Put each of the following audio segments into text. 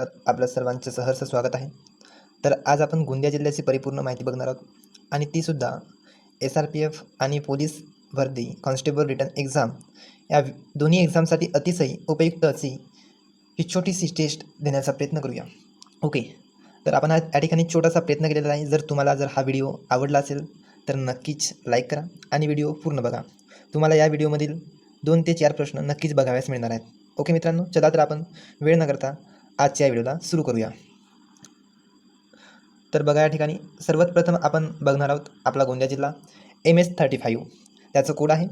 आपल्या आपलं सर्वांचं सहर्ष स्वागत आहे. तर आज आपण गोंदिया जिल्ह्याची परिपूर्ण माहिती बघणार आहोत. आणि तीसुद्धा एस आर पी एफ आणि पोलीस भरती कॉन्स्टेबल रिटर्न एक्झाम या दोन्ही एक्झामसाठी अतिशय उपयुक्त अशी ही छोटीशी टेस्ट देण्याचा प्रयत्न करूया. ओके तर आपण आज या ठिकाणी छोटासा प्रयत्न केलेला आहे. जर तुम्हाला जर हा व्हिडिओ आवडला असेल तर नक्कीच लाईक करा आणि व्हिडिओ पूर्ण बघा. तुम्हाला या व्हिडिओमधील दोन ते चार प्रश्न नक्कीच बघाव्यास मिळणार आहेत. ओके मित्रांनो चला तर आपण वेळ न करता आजच्या या व्हिडिओला सुरू करूया. तर बघा या ठिकाणी सर्वात प्रथम आपण बघणार आहोत आपला गोंदिया जिल्हा एम एस थर्टी फाईव्ह त्याचं कोड आहे.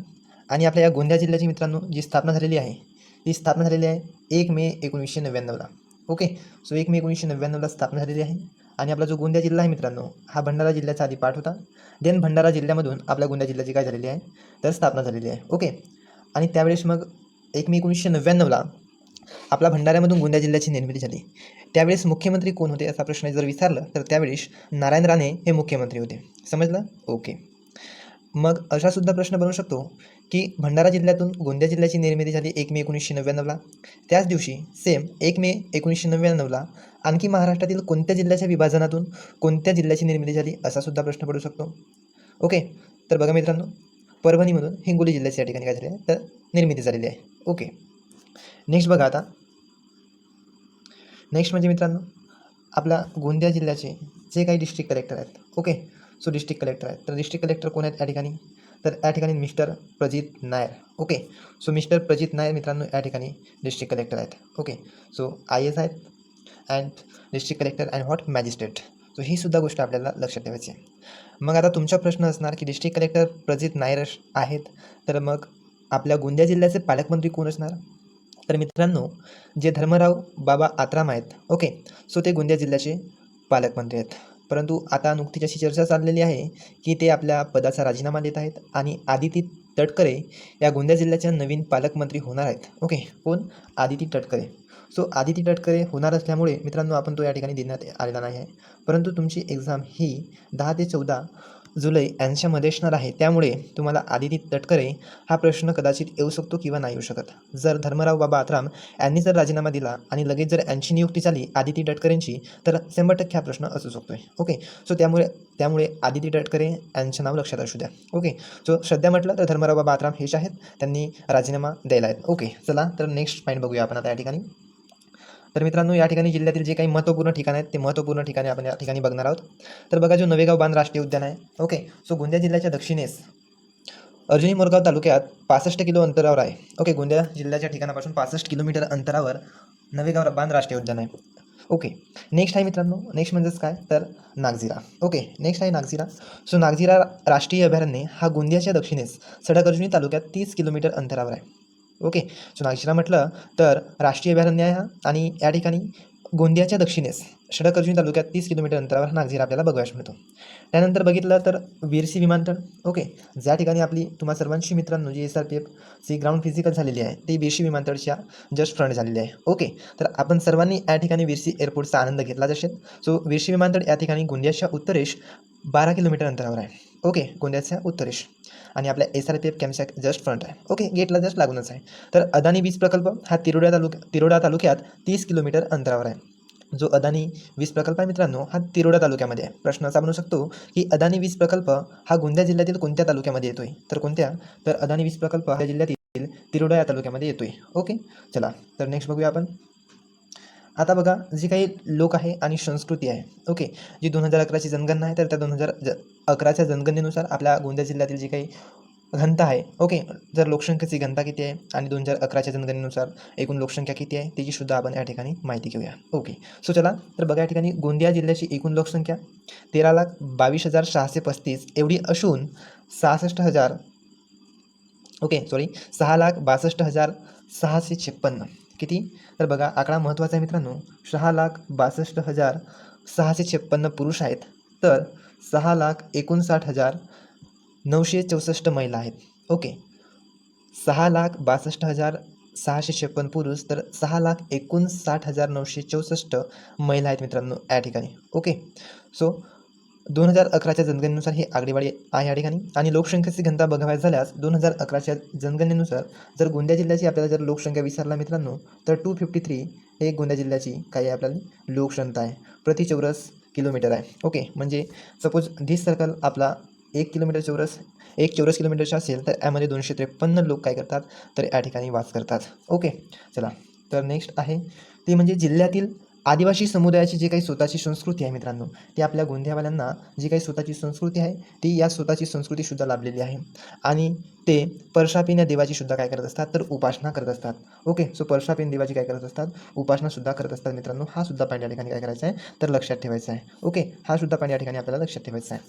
आणि आपल्या या गोंदिया जिल्ह्याची मित्रांनो जी स्थापना झालेली आहे ती स्थापना झालेली आहे एक मे एकोणीसशे नव्याण्णवला. ओके सो एक मे एकोणीसशे नव्याण्णवला स्थापना झालेली आहे. आणि आपला जो गोंदिया जिल्हा आहे मित्रांनो हा भंडारा जिल्ह्याचा आधी पाठ होता. देन भंडारा जिल्ह्यामधून आपल्या गोंदिया जिल्ह्याची काय झालेली आहे? तर स्थापना झालेली आहे. ओके आणि त्यावेळेस मग एक मे एकोणीसशे नव्याण्णवला आपला भंडाऱ्यामधून गोंदिया जिल्ह्याची निर्मिती झाली. त्यावेळेस मुख्यमंत्री कोण होते असा प्रश्न जर विचारलं तर त्यावेळेस नारायण राणे हे मुख्यमंत्री होते. समजलं? ओके. मग असासुद्धा प्रश्न बनवू शकतो की भंडारा जिल्ह्यातून गोंदिया जिल्ह्याची निर्मिती झाली एक मे एकोणीसशे नव्याण्णवला. त्याच दिवशी सेम एक मे एकोणीसशे नव्याण्णवला आणखी महाराष्ट्रातील कोणत्या जिल्ह्याच्या विभाजनातून कोणत्या जिल्ह्याची निर्मिती झाली असासुद्धा प्रश्न पडू शकतो. ओके. तर बघा मित्रांनो परभणीमधून हिंगोली जिल्ह्याच्या ठिकाणी काय झाले तर निर्मिती झालेली आहे. ओके. नेक्स्ट बघा आता. नेक्स्ट म्हणजे मित्रांनो आपला गोंदिया जिल्ह्याचे जे काही डिस्ट्रिक्ट कलेक्टर आहेत ओके सो डिस्ट्रिक्ट कलेक्टर आहेत. तर डिस्ट्रिक्ट कलेक्टर कोण आहेत या ठिकाणी? तर या ठिकाणी mister Prajit Nair okay so mister Prajit Nair मित्रांनो या ठिकाणी डिस्ट्रिक्ट कलेक्टर आहेत ओके सो आय एस आहेत and district collector and what magistrate so ही सुद्धा गोष्ट आपल्याला लक्षात ठेवायची आहे. मग आता तुमचा प्रश्न असणार की डिस्ट्रिक्ट कलेक्टर प्रजित नायर आहेत तर मग आपल्या गोंदिया जिल्ह्याचे पालकमंत्री कोण असणार? तर मित्रांनो जे धर्मराव बाबा आत्राम आहेत ओके सो ते गोंदिया जिल्ह्याचे पालकमंत्री आहेत. परंतु आता नुकतीच अशी चर्चा चाललेली आहे की ते आपल्या पदाचा राजीनामा देत आहेत आणि आदिती तटकरे या गोंदिया जिल्ह्याच्या नवीन पालकमंत्री होणार आहेत. ओके कोण? आदिती तटकरे. सो आदिती तटकरे होणार असल्यामुळे मित्रांनो आपण तो या ठिकाणी देण्यात आलेला नाही आहे. परंतु तुमची एक्झाम ही दहा ते चौदा जुलै यांच्यामध्ये असणार आहे. त्यामुळे तुम्हाला आदिती तटकरे हा प्रश्न कदाचित येऊ शकतो किंवा नाही येऊ शकत. जर धर्मराव बाबा आत्राम यांनी जर राजीनामा दिला आणि लगेच जर यांची नियुक्ती झाली आदिती तटकरेंची तर शंभर टक्के हा प्रश्न असू शकतो आहे ओके? सो त्यामुळे त्यामुळे आदिती तटकरे यांचं नाव लक्षात असू द्या. ओके? सो सध्या म्हटलं तर धर्मराव बाबा आत्राम हेच आहेत. त्यांनी राजीनामा द्यायला आहेत. ओके? चला तर नेक्स्ट पॉईंट बघूया आपण आता या ठिकाणी. तर मित्रांनो या ठिकाणी जिल्ह्यातील जे काही महत्त्वपूर्ण ठिकाण आहेत ते महत्त्वपूर्ण ठिकाणे आपण या ठिकाणी बघणार आहोत. तर बघा जो नवेगाव बांध राष्ट्रीय उद्यान आहे ओके? सो गोंदिया जिल्ह्याच्या दक्षिणेस अर्जुनी मोरगाव तालुक्यात पासष्ट किलो अंतरावर आहे. ओके गोंदिया जिल्ह्याच्या ठिकाणापासून पासष्ट किलोमीटर अंतरावर नवेगाव बांध राष्ट्रीय उद्यान आहे. ओके नेक्स्ट आहे मित्रांनो नेक्स्ट म्हणजेच काय? तर नागझिरा. ओके नेक्स्ट आहे नागझिरा. सो नागझिरा राष्ट्रीय अभयारण्य हा गोंदियाच्या दक्षिणेस सडक अर्जुनी तालुक्यात तीस किलोमीटर अंतरावर आहे. ओके? सो नागशिला म्हटलं तर राष्ट्रीय अभयारण्य आहे हा आणि या ठिकाणी गोंदियाच्या दक्षिणेस षडक अर्जुनी तालुक्यात तीस किलोमीटर अंतरावर हा नागझिरा आपल्याला बघायला मिळतो. त्यानंतर बघितलं तर वीरसी विमानतळ ओके? ज्या ठिकाणी आपली तुम्हा सर्वांशी मित्रांनो जी एस आर पी एफची ग्राउंड फिजिकल झालेली आहे ती वीरसी विमानतळच्या जस्ट फ्रंट झालेली आहे ओके? तर आपण सर्वांनी या ठिकाणी वीरसी एअरपोर्टचा आनंद घेतला असेल सो वीरसी विमानतळ या ठिकाणी गोंदियाच्या उत्तरेश बारा किलोमीटर अंतरावर आहे ओके? गोंदियाच्या उत्तरेश आणि आपल्या एस आर पी एफ कॅम्पच्या जस्ट फ्रंट आहे. ओके गेटला जस्ट लागूनच आहे. तर अदानी वीज प्रकल्प हा तिरोडा तालुक्या तिरोडा तालुक्यात तीस किलोमीटर अंतरावर आहे. जो अदानी वीज प्रकल्प आहे मित्रांनो हा तिरोडा तालुक्यामध्ये आहे. प्रश्न असा बनू शकतो की अदानी वीज प्रकल्प हा गोंदिया जिल्ह्यातील कोणत्या तालुक्यामध्ये येतोय? तर कोणत्या? तर अदानी वीज प्रकल्प हा जिल्ह्यातील तिरोडा या तालुक्यामध्ये येतोय. ओके चला. तर नेक्स्ट बघूया आपण. आता बघा जी काही लोक आहे आणि संस्कृती आहे ओके जी दोन हजार अकराची जनगणना आहे तर त्या दोन हजार ज अकराच्या जनगणनेनुसार आपल्या गोंदिया जिल्ह्यातील जी काही घनता आहे ओके जर लोकसंख्येची घनता किती आहे आणि दोन हजार अकराच्या जनगणनेनुसार एकूण लोकसंख्या किती आहे त्याची सुद्धा आपण या ठिकाणी माहिती घेऊया ओके. सो चला तर बघा या ठिकाणी गोंदिया जिल्ह्याची एकूण लोकसंख्या तेरा लाख बावीस हजार सहाशे पस्तीस एवढी असून सहासष्ट हजार ओके सॉरी सहा लाख बासष्ट हजार सहाशे छप्पन्न किती? तर बघा आकडा महत्त्वाचा आहे मित्रांनो. सहा लाख बासष्ट हजार सहाशे छप्पन्न पुरुष आहेत. तर सहा लाख एकोणसाठ हजार नऊशे चौसष्ट महिला आहेत. ओके. सहा लाख बासष्ट हजार सहाशे छप्पन पुरुष तर सहा लाख एकोणसाठ हजार नऊशे चौसष्ट महिला आहेत मित्रांनो या ठिकाणी. ओके. सो दोन हजार अकराच्या जनगणनेनुसार ही आकडेवारी आहे या ठिकाणी. आणि लोकसंख्येची घनता बघायला झाल्यास दोन हजार अकराच्या जनगणनेनुसार जर गोंदिया जिल्ह्याची आपल्याला जर लोकसंख्या विसरला मित्रांनो तर टू फिफ्टी थ्री हे गोंदिया जिल्ह्याची काही आपल्याला लोकसंख्या आहे. प्रति चौरस किलोमीटर आहे. ओके म्हणजे सपोज धीस सर्कल आपला एक किलोमीटर चौरस एक चौरस किलोमीटरचा असेल तर यामध्ये दोनशे त्रेपन्न लोक काय करतात? तर या ठिकाणी वास करतात. ओके चला. तर नेक्स्ट आहे ते म्हणजे जिल्ह्यातील आदिवासी समुदायाची जी काही स्वतःची संस्कृती आहे मित्रांनो ती आपल्या गोंदियावाल्यांना जी काही स्वतःची संस्कृती आहे ती या स्वतःची संस्कृतीसुद्धा लाभलेली आहे. आणि ते परशापिन या देवाची सुद्धा काय करत असतात तर उपासना करत असतात. ओके सो परशापिन देवाची काय करत असतात? उपासनासुद्धा करत असतात मित्रांनो हा सुद्धा पॉईंट या ठिकाणी काय करायचा आहे तर लक्षात ठेवायचा आहे. ओके हा सुद्धा पॉईंट या ठिकाणी आपल्याला लक्षात ठेवायचा आहे.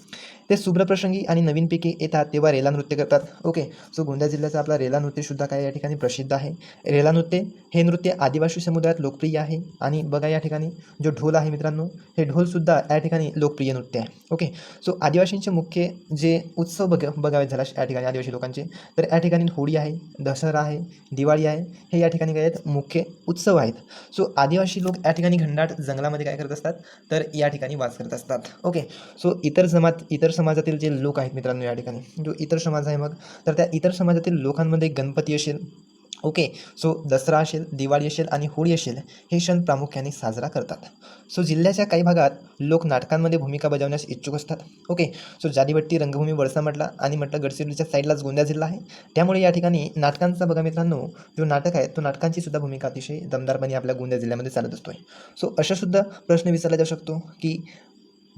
ते शुभ्रप्रसंगी आणि नवीन पिके येतात तेव्हा रेला नृत्य करतात. ओके सो गोंदिया जिल्ह्याचा आपला रेला नृत्यसुद्धा काय या ठिकाणी प्रसिद्ध आहे. रेला नृत्य हे नृत्य आदिवासी समुदायात लोकप्रिय आहे. आणि बघा या ठिकाणी ठिकाणी जो ढोल आहे मित्रांनो हे ढोलसुद्धा या ठिकाणी लोकप्रिय नृत्य आहे. ओके सो आदिवासींचे मुख्य जे उत्सव बघ बघावे झाला या ठिकाणी आदिवासी लोकांचे. तर या ठिकाणी होळी आहे दसरा आहे दिवाळी आहे हे या ठिकाणी काय आहेत? मुख्य उत्सव आहेत. सो आदिवासी लोक या ठिकाणी घंडाट जंगलामध्ये काय करत असतात? तर या ठिकाणी वास करत असतात. ओके सो इतर जमात इतर समाजातील जे लोक आहेत मित्रांनो या ठिकाणी जो इतर समाज आहे मग तर त्या इतर समाजातील लोकांमध्ये गणपती असेल ओके सो दसरा असेल दिवाळी असेल आणि होळी असेल हे सण प्रामुख्याने साजरा करतात. सो जिल्ह्याच्या काही भागात लोक नाटकांमध्ये भूमिका बजावण्यास इच्छुक असतात. ओके सो जादीबट्टी रंगभूमी वळसा म्हटला आणि म्हटलं गडचिरोलीच्या साईडलाच गोंदिया जिल्हा आहे. त्यामुळे या ठिकाणी नाटकांचा बघा मित्रांनो जो नाटक आहे तो नाटकांची सुद्धा भूमिका अतिशय दमदारपणे आपल्या गोंदिया जिल्ह्यामध्ये चालत असतो सो अशासुद्धा प्रश्न विचारला जाऊ शकतो की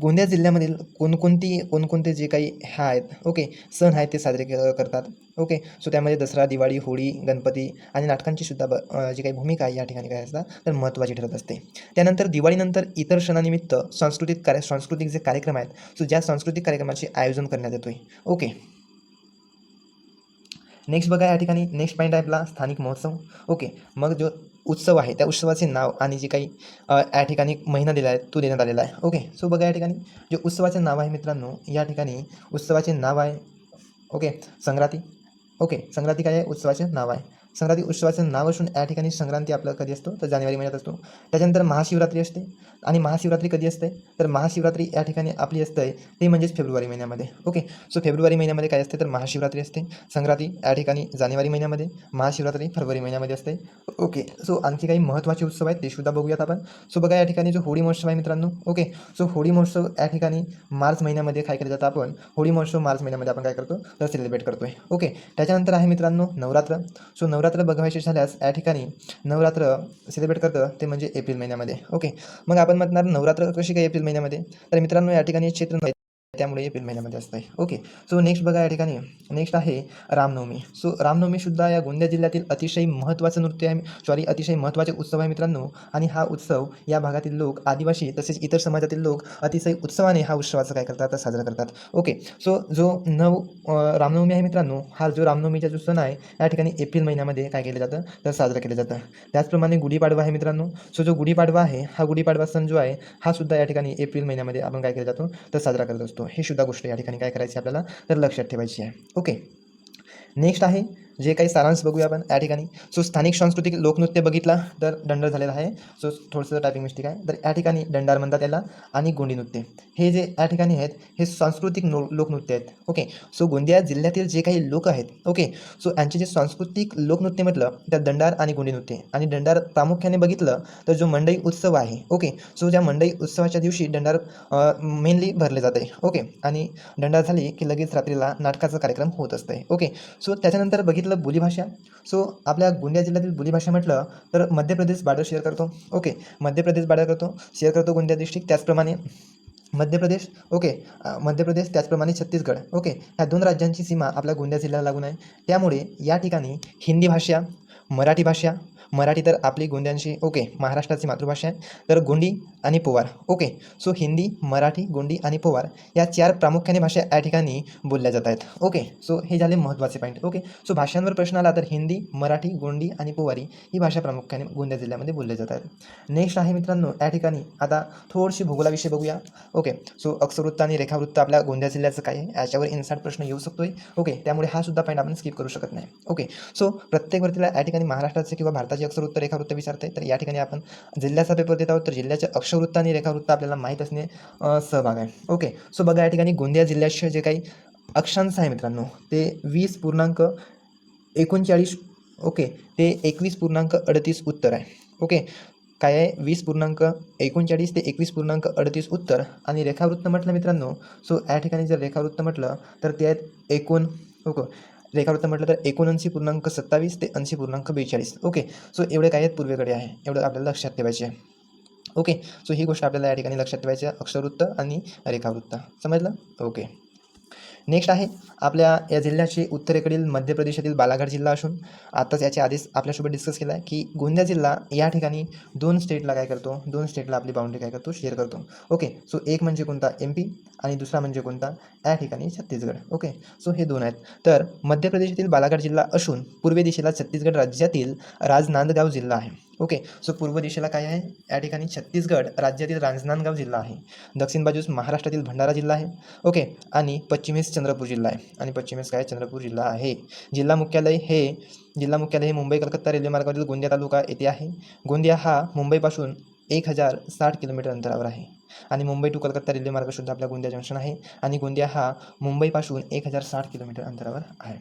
गोंदिया जिल्ह्यामधील कोणकोणती कोणकोणते जे काही ह्या आहेत ओके सण आहेत ते साजरे करतात ओके सो त्यामध्ये दसरा दिवाळी होळी गणपती आणि नाटकांची सुद्धा ब जी काही भूमिका आहे या ठिकाणी काय असतात तर महत्त्वाची ठरत असते. त्यानंतर दिवाळीनंतर इतर सणानिमित्त सांस्कृतिक कार्य सांस्कृतिक जे कार्यक्रम आहेत सो ज्या सांस्कृतिक कार्यक्रमाचे आयोजन करण्यात येतो आहे ओके नेक्स्ट बघा या ठिकाणी नेक्स्ट पॉईंट आहे आपला स्थानिक महोत्सव ओके मग जो उत्सव आहे. त्या उत्सवाचे नाव आणि जे काही या ठिकाणी महिना दिला आहे तो देण्यात आलेला आहे. ओके सो बघा या ठिकाणी जे उत्सवाचे नाव आहे मित्रांनो या ठिकाणी उत्सवाचे नाव आहे. ओके संक्रांती. ओके संक्रांती काय आहे? उत्सवाचे नाव आहे. संक्रांती उत्सवाचं नाव असून या ठिकाणी संक्रांती आपला कधी असतो? तर जानेवारी महिन्यात असतो. त्याच्यानंतर महाशिवरात्री असते. आणि महाशिवरात्री कधी असते? तर महाशिवरात्री या ठिकाणी आपली असते ते म्हणजेच फेब्रुवारी महिन्यामध्ये. ओके? सो फेब्रुवारी महिन्यामध्ये काय असते? तर महाशिवरात्री असते. संक्रांती या ठिकाणी जानेवारी महिन्यामध्ये महाशिवरात्री फरवरी महिन्यामध्ये असते. ओके? सो आणखी काही महत्त्वाचे उत्सव आहेत ते सुद्धा बघूयात आपण. सो बघा या ठिकाणी जो होळी महोत्सव आहे मित्रांनो. ओके? सो होळी महोत्सव या ठिकाणी मार्च महिन्यामध्ये काय केलं जातं आपण? होळी महोत्सव मार्च महिन्यामध्ये आपण काय करतो? तर सेलिब्रेट करतो आहे ओके? त्याच्यानंतर आहे मित्रांनो नवरात्र. सो नवरात्र बघायचे झाल्यास या ठिकाणी नवरात्र सेलिब्रेट करतं ते म्हणजे एप्रिल महिन्यामध्ये. ओके? मग आपण आपण म्हणणार नवरात्र कशी काय एप्रिल महिन्यामध्ये? तर मित्रांनो या ठिकाणी क्षेत्र त्यामुळे एप्रिल महिन्यामध्ये असतं आहे. ओके सो नेक्स्ट बघा या ठिकाणी. नेक्स्ट आहे रामनवमी. सो रामनवमीसुद्धा या गोंदिया जिल्ह्यातील अतिशय महत्त्वाचं नृत्य आहे. सॉरी अतिशय महत्त्वाचे उत्सव आहे मित्रांनो. आणि हा उत्सव या भागातील लोक आदिवासी तसेच इतर समाजातील लोक अतिशय उत्सवाने हा उत्सवाचा काय करतात? तर साजरा करतात. ओके सो जो नव रामनवमी आहे मित्रांनो हा जो रामनवमीचा जो सण आहे या ठिकाणी एप्रिल महिन्यामध्ये काय केलं जातं? तर साजरा केलं जातं. त्याचप्रमाणे गुढीपाडवा आहे मित्रांनो. सो जो गुढीपाडवा आहे हा गुढीपाडवा सण जो आहे हा सुद्धा या ठिकाणी एप्रिल महिन्यामध्ये आपण काय केला जातो? तर साजरा करत असतो. हे सुद्धा गोष्ट या ठिकाणी काय करायची आपल्याला? तर लक्षात ठेवायची आहे. ओके नेक्स्ट आहे जे काही सारांश बघूया आपण या ठिकाणी. सो स्थानिक सांस्कृतिक लोकनृत्य बघितला तर दंडर झालेला आहे. सो थोडंसं टायपिंग मिस्टेक आहे. तर या ठिकाणी दंडार म्हणतात याला आणि गोंडी नृत्य. हे जे या ठिकाणी आहेत हे सांस्कृतिक नो लोकनृत्य आहेत. ओके सो गोंदिया जिल्ह्यातील जे काही लोक आहेत ओके सो यांचे जे सांस्कृतिक लोकनृत्य म्हटलं तर दंडार आणि गोंडी नृत्य. आणि दंडार प्रामुख्याने बघितलं तर जो मंडई उत्सव आहे ओके सो ज्या मंडई उत्सवाच्या दिवशी दंडार मेनली भरले जाते ओके आणि दंडार झाली की लगेच रात्रीला नाटकाचा कार्यक्रम होत असते ओके सो त्याच्यानंतर बघितलं बोलीभाषा. सो आपल्या गोंदिया जिल्ह्यातील बोलीभाषा म्हटलं तर मध्य प्रदेश बार्डर शेअर करतो. ओके मध्य प्रदेश बार्डर करतो. शेअर करतो गोंदिया डिस्ट्रिक्ट त्याचप्रमाणे मध्य प्रदेश. ओके मध्य प्रदेश त्याचप्रमाणे छत्तीसगड. ओके ह्या दोन राज्यांची सीमा आपल्या गोंदिया जिल्ह्याला लागून आहे. त्यामुळे या ठिकाणी हिंदी भाषा मराठी भाषा मराठी तर आपली गोंद्यांची ओके महाराष्ट्राची मातृभाषा आहे. तर गोंडी आणि पोवार. ओके सो हिंदी मराठी गोंडी आणि पोवार या चार प्रामुख्याने भाषा या ठिकाणी बोलल्या जात आहेत. ओके सो हे झाले महत्त्वाचे पॉईंट ओके सो भाषांवर प्रश्न आला तर हिंदी मराठी गोंडी आणि पोवारी ही भाषा प्रामुख्याने गोंदिया जिल्ह्यामध्ये बोलल्या जात आहेत. नेक्स्ट आहे मित्रांनो या ठिकाणी आता थोडीशी भूगोलाविषयी बघूया. ओके सो अक्षरवृत्त आणि रेखावृत्त आपल्या गोंदिया जिल्ह्याचं काय आहे? याच्यावर इन्सार्ट प्रश्न येऊ शकतो ओके त्यामुळे हा सुद्धा पॉईंट आपण स्किप करू शकत नाही. ओके सो प्रत्येक वरतीला या ठिकाणी महाराष्ट्राचे किंवा भारताचे अक्षरवृत्त रेखावृत्त विचारते तर या ठिकाणी आपण जिल्ह्याचा पेपर देत आहोत. तर जिल्ह्याचे अक्षवृत्त आणि रेखावृत्त आपल्याला माहीत असणे सहभाग आहे. ओके सो बघा या ठिकाणी गोंदिया जिल्ह्याचे जे काही अक्षांश आहे मित्रांनो ते वीस पूर्णांक एकोणचाळीस ओके ते एकवीस पूर्णांक अडतीस उत्तर आहे. ओके काय आहे? वीस पूर्णांक एकोणचाळीस ते एकवीस पूर्णांक अडतीस उत्तर आणि रेखावृत्त म्हटलं मित्रांनो सो या ठिकाणी जर रेखावृत्त म्हटलं तर ते आहेत एकूण ओके रेखावृत्त म्हटलं तर एकोणऐंशी पूर्णांक सत्तावीस ते ऐंशी पूर्णांक बेचाळीस. ओके सो एवढे काय आहेत? पूर्वेकडे आहे. एवढं आपल्याला लक्षात ठेवायचे आहे. ओके सो ही गोष्ट आपल्याला या ठिकाणी लक्षात ठेवायची आहे. अक्षरवृत्त आणि रेखावृत्त. समजलं? ओके नेक्स्ट आहे आपल्या या जिल्ह्याची उत्तरेकडील मध्य प्रदेशातील बालाघाट जिल्हा असून आताच याच्या आधीच आपल्यासोबत डिस्कस केला आहे की गोंदिया जिल्हा या ठिकाणी दोन स्टेटला काय करतो? दोन स्टेटला आपली बाउंड्री काय करतो? शेअर करतो. ओके सो एक म्हणजे कोणता? एम पी आणि दुसरा म्हणजे कोणता? या ठिकाणी छत्तीसगड. ओके सो हे दोन आहेत. तर मध्य प्रदेशातील बालाघाट जिल्हा असून पूर्वे दिशेला छत्तीसगड राज्यातील राजनांदगाव जिल्हा आहे. ओके सो पूर्व दिशेला काय आहे? या ठिकाणी छत्तीसगड राज्यातील रांजनांदगाव जिल्हा आहे. दक्षिण बाजूस महाराष्ट्रातील भंडारा जिल्हा आहे. ओके आणि पश्चिमेस चंद्रपूर जिल्हा आहे. आणि पश्चिमेस काय? चंद्रपूर जिल्हा आहे. जिल्हा मुख्यालय हे जिल्हा मुख्यालय हे मुंबई कलकत्ता रेल्वे मार्गावरील गोंदिया तालुका येथे आहे. गोंदिया हा मुंबईपासून एक हजार साठ किलोमीटर अंतरावर आहे. आणि मुंबई टू कलकत्ता रेल्वे मार्गसुद्धा आपला गोंदिया जंक्शन आहे. आणि गोंदिया हा मुंबईपासून एक हजार साठ किलोमीटर अंतरावर आहे.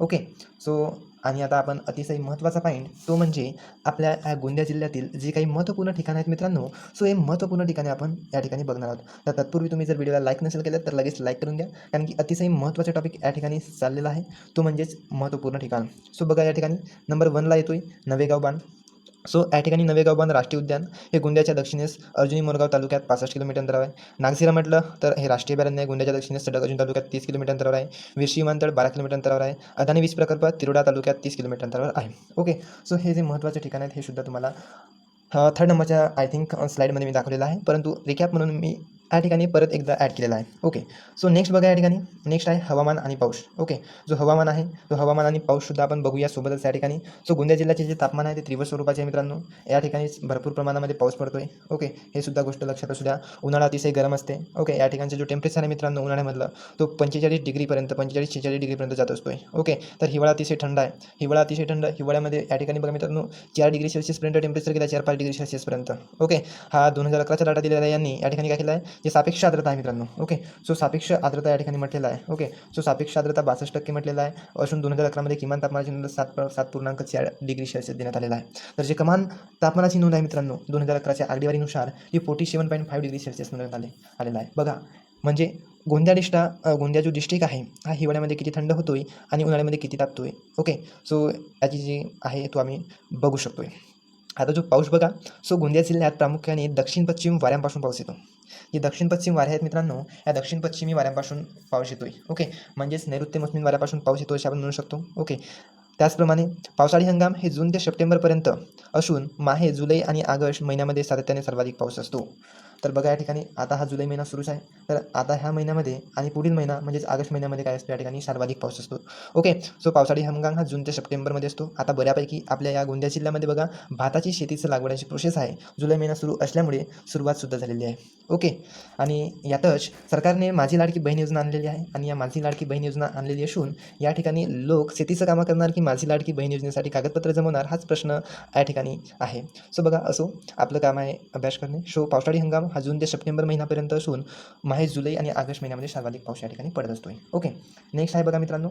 ओके सो आणि आता आपण अतिशय महत्त्वाचा पॉईंट तो म्हणजे आपल्या ह्या गोंदिया जिल्ह्यातील जी काही महत्त्वपूर्ण ठिकाणं आहेत मित्रांनो सो हे महत्त्वपूर्ण ठिकाणी आपण या ठिकाणी बघणार आहोत. तर तत्पूर्वी तुम्ही जर व्हिडिओला लाईक नसेल केलं तर लगेच लाईक करून द्या कारण की अतिशय महत्त्वाचा टॉपिक या ठिकाणी चाललेला आहे. तो म्हणजेच महत्त्वपूर्ण ठिकाण. सो बघा या ठिकाणी नंबर वनला येतोय नवेगाव बांध सो या ठिकाणी नवेगाव बांध राष्ट्रीय उद्यान हे गोंदियाच्या दक्षिणेस अर्जुनी मोरगाव तालुक्यात पासष्ट किलोमीटर अंतरावर आहे. नागझिरा म्हटलं तर हे राष्ट्रीय अभयारण्य आहे. गोंदियाच्या दक्षिणेस सडक अर्जुन तालुक्यात तीस किलोमीटर अंतरावर आहे. विरशी विमानतळ बारा किलोमीटर अंतरावर आहे. अदानी वीज प्रकल्प तिरोडा तालुक्यात तीस किलोमीटर अंतरावर आहे. ओके सो हे जे महत्त्वाचे ठिकाण आहेत हे सुद्धा तुम्हाला थर्ड नंबरच्या आय थिंक स्लाईडमध्ये मी दाखवलेला आहे. परंतु रिकॅप म्हणून मी या ठिकाणी परत एकदा ॲड केलेला आहे. ओके सो नेक्स्ट बघा या ठिकाणी. नेक्स्ट आहे हवामान आणि पाऊस. ओके जो हवामान आहे तो हवामान आणि पाऊससुद्धा आपण बघूया सोबतच या ठिकाणी. सो गोंदिया जिल्ह्याचे जे तापमान आहे ते तीव्र स्वरूपाचे आहे मित्रांनो. या ठिकाणी भरपूर प्रमाणामध्ये पाऊस पडतो आहे ओके हे सुद्धा गोष्ट लक्षात असू द्या. उन्हाळा अतिशय गरम असते. ओके या ठिकाणचा जो टेम्परेचर आहे मित्रांनो उन्हाळ्यामधलं तो पंचेचाळीस डिग्रीपर्यंत पंचेचाळीस शेचाळीस डिग्रीपर्यंत जात असतो आहे ओके तर हिवाळा अतिशय थंड आहे. हिवाळा अतिशय थंड हिवाळ्यामध्ये या ठिकाणी बघा मित्रांनो चार डिग्री सेल्सिअसपर्यंत टेम्परेचर गेला चार पाच डिग्री सेल्सिअसपर्यंत ओके हा दोन हजार अकराचा डाटा दिलेला आहे यांनी. या ठिकाणी काय केलं आहे? जे सापेक्ष आर्द्रता आहे मित्रांनो. ओके सो सापेक्ष आर्द्रता या ठिकाणी म्हटलेला आहे. ओके सो सापेक्ष आर्द्रता बासष्ट टक्के म्हटलेला आहे असून दोन हजार अकरामध्ये किमान तापमानाची नोंद सात सात पूर्णांक चार डिग्री सेल्सिअस देण्यात आलेला आहे. तर जे कमान तापमानाची नोंद आहे मित्रांनो दोन हजार अकराच्या आकडेवारीनुसार ही forty seven point five degree Celsius नोंदवण्यात आले आलेला आहे. बघा म्हणजे गोंदिया डिस्टा गोंदिया जो डिस्ट्रिक्ट आहे हा हिवाळ्यामध्ये किती थंड होतोय आणि उन्हाळ्यामध्ये किती तापतोय? ओके सो याची जी आहे तो आम्ही बघू शकतोय. आता जो पाऊस बघा सो गोंदिया जिल्ह्यात प्रामुख्याने दक्षिण पश्चिम वाऱ्यांपासून पाऊस येतो. जे दक्षिण पश्चिम वारे आहेत मित्रांनो या दक्षिण पश्चिमी वाऱ्यांपासून पाऊस येतोय. ओके? म्हणजेच नैऋत्य मोसमी वाऱ्यापासून पाऊस येतो असे आपण म्हणू शकतो. ओके? त्याचप्रमाणे पावसाळी हंगाम हे जून ते सप्टेंबरपर्यंत असून माहे जुलै आणि ऑगस्ट महिन्यामध्ये सातत्याने सर्वाधिक पाऊस असतो. तर बघा या ठिकाणी आता हा जुलै महिना सुरूच आहे. तर आता ह्या महिन्यामध्ये आणि पुढील महिना म्हणजेच ऑगस्ट महिन्यामध्ये काय असतो या ठिकाणी सर्वाधिक पाऊस असतो. ओके सो पावसाळी हंगाम हा जून ते सप्टेंबरमध्ये असतो. आता बऱ्यापैकी आपल्या या गोंदिया जिल्ह्यामध्ये बघा भाताची शेतीचं लागवडाची प्रोसेस आहे. जुलै महिना सुरू असल्यामुळे सुरुवातसुद्धा झालेली आहे. ओके आणि यातच सरकारने माझी लाडकी बहीण योजना आणलेली आहे. आणि या माझी लाडकी बहीण योजना आणलेली असून या ठिकाणी लोक शेतीचं कामं करणार की माझी लाडकी बहीण योजनेसाठी कागदपत्र जमवणार हाच प्रश्न या ठिकाणी आहे. सो बघा असो आपलं काम आहे अभ्यास करणे. शो पावसाळी हंगाम हा जून ते सप्टेंबर महिन्यापर्यंत असून माहे जुलै आणि ऑगस्ट महिन्यामध्ये सर्वाधिक पाऊस या ठिकाणी पडत असतो. ओके. नेक्स्ट आहे बघा मित्रांनो.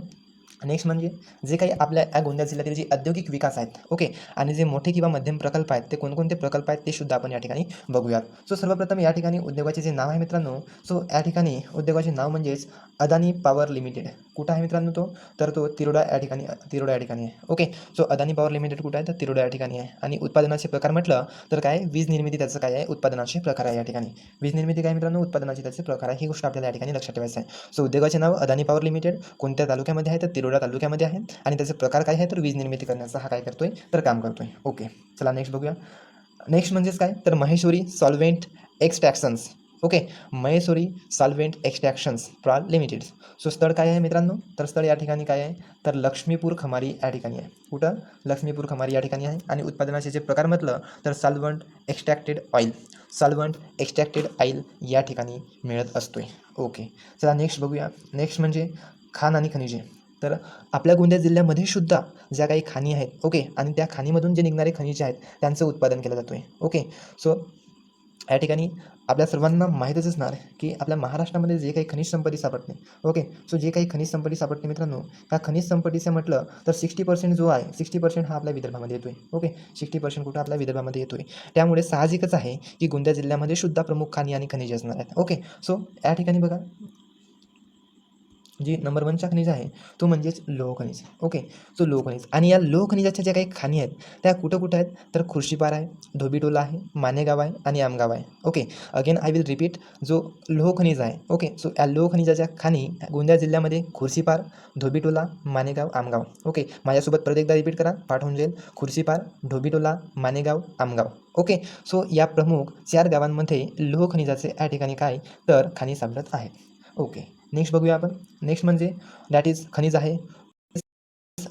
नेक्स्ट म्हणजे जे काही आपल्या या गोंदिया जिल्ह्यातील जे औद्योगिक विकास आहेत ओके आणि जे मोठे किंवा मध्यम प्रकल्प आहेत ते कोणकोणते प्रकल्प आहेत ते सुद्धा आपण या ठिकाणी बघूयात. सो सर्वप्रथम या ठिकाणी उद्योगाचे जे नाव आहे मित्रांनो सो या ठिकाणी उद्योगाचे नाव म्हणजेच अदानी पॉवर लिमिटेड. कुठं आहे मित्रांनो तो? तर तो तिरोडा या ठिकाणी तिरोडा या ठिकाणी आहे okay so Adani power limited कुठं आहे? तर तिरोडा या ठिकाणी आहे. आणि उत्पादनाचे प्रकार म्हटलं तर काय? वीज निर्मिती त्याचं काय आहे? उत्पादनाचे प्रकार आहे या ठिकाणी. वीज निर्मिती काय मित्रांनो? उत्पादनाचे त्याचे प्रकार आहे. ही गोष्ट आपल्याला या ठिकाणी लक्षात ठेवायचं आहे. सो उद्योगाचे नाव अदानी पॉवर लिमिटेड. कोणत्या तालुक्यामध्ये आहे? तर तिरोडा तालुक्यामध्ये आहे आणि त्याचे प्रकार काय आहे तर वीज निर्मिती करण्याचा हा काय करतोय तर काम करतोय. ओके चला नेक्स्ट बघूया. नेक्स्ट म्हणजेच काय? तर Maheshwari solvent extractions okay Maheshwari solvent extractions प्राल limited so स्थळ काय आहे मित्रांनो? तर स्थळ या ठिकाणी काय आहे? तर लक्ष्मीपूर खमारी या ठिकाणी आहे. कुठं? लक्ष्मीपूर खमारी या ठिकाणी आहे. आणि उत्पादनाचे जे प्रकार म्हटलं तर solvent extracted oil solvent extracted oil या ठिकाणी मिळत असतोय. ओके चला नेक्स्ट बघूया. नेक्स्ट म्हणजे खान आणि खनिजे. तर आपल्या गोंदिया जिल्ह्यामध्ये सुद्धा ज्या काही खाणी आहेत ओके आणि त्या खाणीमधून जे निघणारे खनिजे आहेत त्यांचं उत्पादन केलं जातो आहे ओके सो या ठिकाणी आपल्या सर्वांना माहीतच असणार की आपल्या महाराष्ट्रामध्ये जे काही खनिज संपत्ती सापडते ओके सो जे काही खनिज संपत्ती सापडते मित्रांनो त्या खनिज संपत्तीचं म्हटलं तर सिक्स्टी पर्सेंट जो आहे सिक्स्टी पर्सेंट हा आपल्या विदर्भामध्ये येतो आहे ओके सिक्स्टी पर्सेंट कुठं आपल्या विदर्भामध्ये येतो आहे त्यामुळे साहजिकच आहे की गोंदिया जिल्ह्यामध्ये सुद्धा प्रमुख खाणी आणि खनिजे असणार आहेत ओके सो या ठिकाणी बघा जी नंबर वनचा खनिज आहे तो म्हणजेच लोह खनिज. ओके सो लोह खनिज. आणि या लोह खनिजाच्या ज्या काही खाणी आहेत त्या कुठं कुठं आहेत? तर खुर्शीपार आहे धोबीटोला आहे मानेगाव आहे आणि आमगाव आहे. Okay again I will repeat जो लोह खनिज आहे. ओके सो या लोह खनिजाच्या खाणी गोंदिया जिल्ह्यामध्ये खुर्शीपार धोबीटोला मानेगाव आमगाव. ओके माझ्यासोबत परत एकदा रिपीट करा. पाठवून जाईल. खुर्शीपार धोबीटोला मानेगाव आमगाव. ओके सो या प्रमुख चार गावांमध्ये लोह खनिजाचे या ठिकाणी काय? तर खाणी सापडत आहेत ओके नेक्स्ट बघूया आपण. नेक्स्ट म्हणजे दॅट इज खनिज आहे.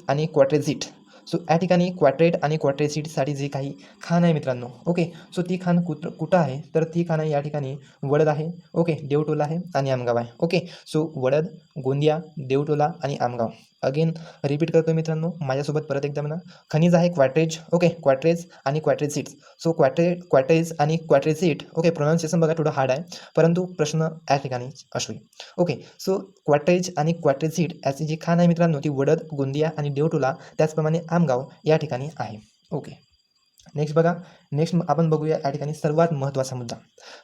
आणि क्वाट्रेझिट सो या ठिकाणी क्वाट्रेट आणि क्वाट्रेझिटसाठी जी काही खाण आहे मित्रांनो ओके सो ती खाण कुठ कुठं आहे? तर ती खाणं या ठिकाणी वडद आहे ओके देवटोला आहे आणि आमगाव आहे ओके सो वडद गोंदिया देवटोला आणि आमगाव. अगेन रिपीट करतो मित्रांनो माझ्यासोबत परत एकदा म्हणा. खनिज आहे क्वॅट्रेज ओके क्वॅट्रेज आणि क्वाट्रेझिट्स सो क्वॅट्रे क्वॅट्रेज आणि क्वाट्रेझिट ओके प्रोनाऊन्सिएशन बघा थोडं हार्ड आहे परंतु प्रश्न या ठिकाणी असू ओके सो क्वॅट्रेज आणि क्वाट्रेझिट याची जी खाण आहे मित्रांनो ती वडद गोंदिया आणि देवटोला त्याचप्रमाणे आमगाव या ठिकाणी आहे. ओके नेक्स्ट बघा. नेक्स्ट आपण बघूया या ठिकाणी सर्वात महत्त्वाचा मुद्दा.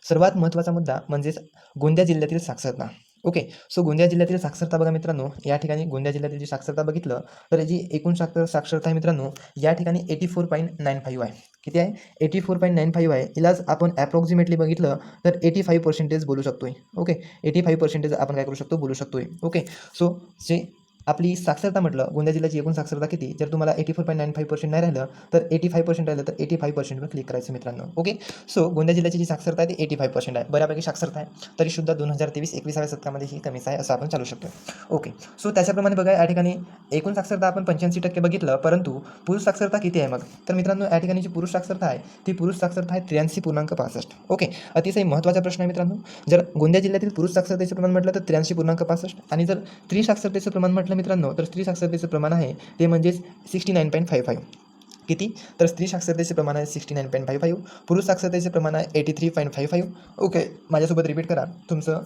सर्वात महत्त्वाचा मुद्दा म्हणजेच गोंदिया जिल्ह्यातील साक्षरता. ओके सो गोंदिया जिल्ह्यातील साक्षरता बघा मित्रांनो या ठिकाणी गोंदिया जिल्ह्यातील जी साक्षरता बघितलं तर जी एकूण साक्षर साक्षरता आहे मित्रांनो या ठिकाणी eighty four point nine five आहे. किती आहे? Eighty four point nine five आहे. हिलाच आपण ॲप्रॉक्सिमेटली बघितलं तर एटी फाईव्ह पर्सेंटेज बोलू शकतो आहे ओके एटी फाईव्ह पर्सेंटेज आपण काय करू शकतो? बोलू शकतो आहे ओके सो जे आपली साक्षरता म्हटलं गोंदिया जिल्ह्याची एकूण साक्षरता किती? जर तुम्हाला eighty four point nine five percent नाही राहिलं तर एटी फाईव्ह पर्सेंट राहिलं तर एटी फाईव्ह पर्सेंटवर क्लिक करायचं मित्रांनो ओके सो गोंदिया जिल्ह्याची जी साक्षरता आहे ती एटी फाईव्ह पर्सेंट आहे. बऱ्यापैकी साक्षरता आहे. तरी सुद्धा दोन हजार तेवीस एकविसाव्या शतकामध्ये ही कमीच आहे असं आपण चालू शकतो ओके सो त्याच्याप्रमाणे बघा या ठिकाणी एकूण साक्षरता आपण पंच्याऐंशी टक्के बघितलं परंतु पुरुष साक्षरता किती आहे मग? तर मित्रांनो या ठिकाणी जी पुरुष साक्षरता आहे ती पुरुष साक्षरता आहे त्र्याऐंशी पूर्णांक पासष्ट. ओके अतिशय महत्त्वाचा प्रश्न आहे मित्रांनो जर गोंदिया जिल्ह्यातील पुरुष साक्षरतेचं प्रमाण म्हटलं तर त्र्याऐंशी पूर्णांक पासष्ट. आणि जर स्त्री साक्षरतेचं प्रमाण म्हटलं मित्रांनो तर स्त्री साक्षरतेचं प्रमाण आहे ते म्हणजेच sixty nine point five five किती? तर स्त्री साक्षरतेचे प्रमाण आहे sixty nine point five five पुरुष साक्षरतेचे प्रमाण आहे eighty three point five five okay माझ्यासोबत रिपीट करा. तुमचं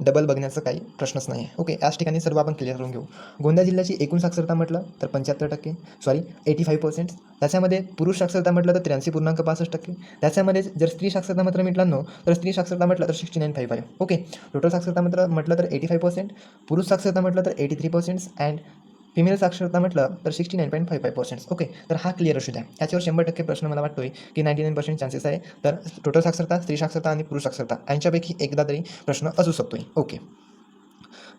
डबल बघण्याचा काही प्रश्नच नाही आहे ओके याच ठिकाणी सर्व आपण क्लिअर करून घेऊ. गोंदिया जिल्ह्याची एकूण साक्षरता म्हटलं तर पंच्याहत्तर टक्के सॉरी एटी फाईव्ह पर्सेंट त्याच्यामध्ये पुरुष साक्षरता म्हटलं तर त्र्याऐंशी पूर्णांक पासष्ट टक्के. त्याच्यामध्ये जर स्त्री साक्षरता मात्र मित्रांनो तर स्त्री साक्षरता म्हटलं तर sixty nine five five okay total साक्षरता मात्र म्हटलं तर एटी फाईव्ह पर्सेंट पुरुष साक्षरता म्हटलं तर eighty three percent and female साक्षरता म्हटलं तर sixty nine point five five percent okay तर हा क्लिअर असू द्या. याच्यावर शंभर टक्के प्रश्न मला वाटतोय की नाईन्टी नाईन पर्सेंट चान्सेस आहे. तर टोटल साक्षरता स्त्री साक्षरता आणि पुरुष साक्षरता यांच्यापैकी एकदा तरी प्रश्न असू शकतोय. ओके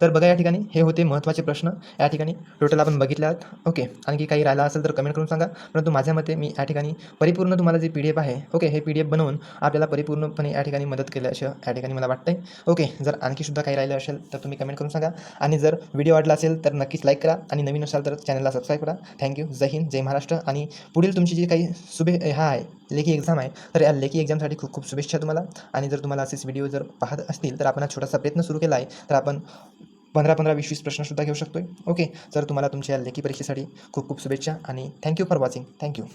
तर बघा या ठिकाणी हे होते महत्त्वाचे प्रश्न. या ठिकाणी टोटल आपण बघितले आहेत ओके आणखी काही राहिला असेल तर कमेंट करून सांगा. परंतु माझ्या मते मी या ठिकाणी परिपूर्ण तुम्हाला जे पी डी एफ आहे ओके हे पी डी एफ बनवून आपल्याला परिपूर्णपणे या ठिकाणी मदत केली असं या ठिकाणी मला वाटतं आहे ओके जर आणखी सुद्धा काही राहिलं असेल तर तुम्ही कमेंट करून सांगा. आणि जर व्हिडिओ आवडला असेल तर नक्कीच लाईक करा. आणि नवीन असाल तर चॅनलला सबस्क्राईब करा. Thank you Jai Hind Jai Maharashtra. आणि पुढील तुमची जी काही शुभे हा आहे लेखी एक्झाम आहे तर या लेखी एक्झामसाठी खूप खूप शुभेच्छा तुम्हाला. आणि जर तुम्हाला असेच व्हिडिओ जर पाहत असतील तर आपण हा छोटासा प्रयत्न सुरू केला आहे तर आपण पंधरा पंधरा वीस वीस प्रश्नसुद्धा घेऊ शकतो आहे ओके सर तुम्हाला तुमच्या लेखी परीक्षेसाठी खूप खूप शुभेच्छा आणि थँक्यू फॉर वॉचिंग थँक्यू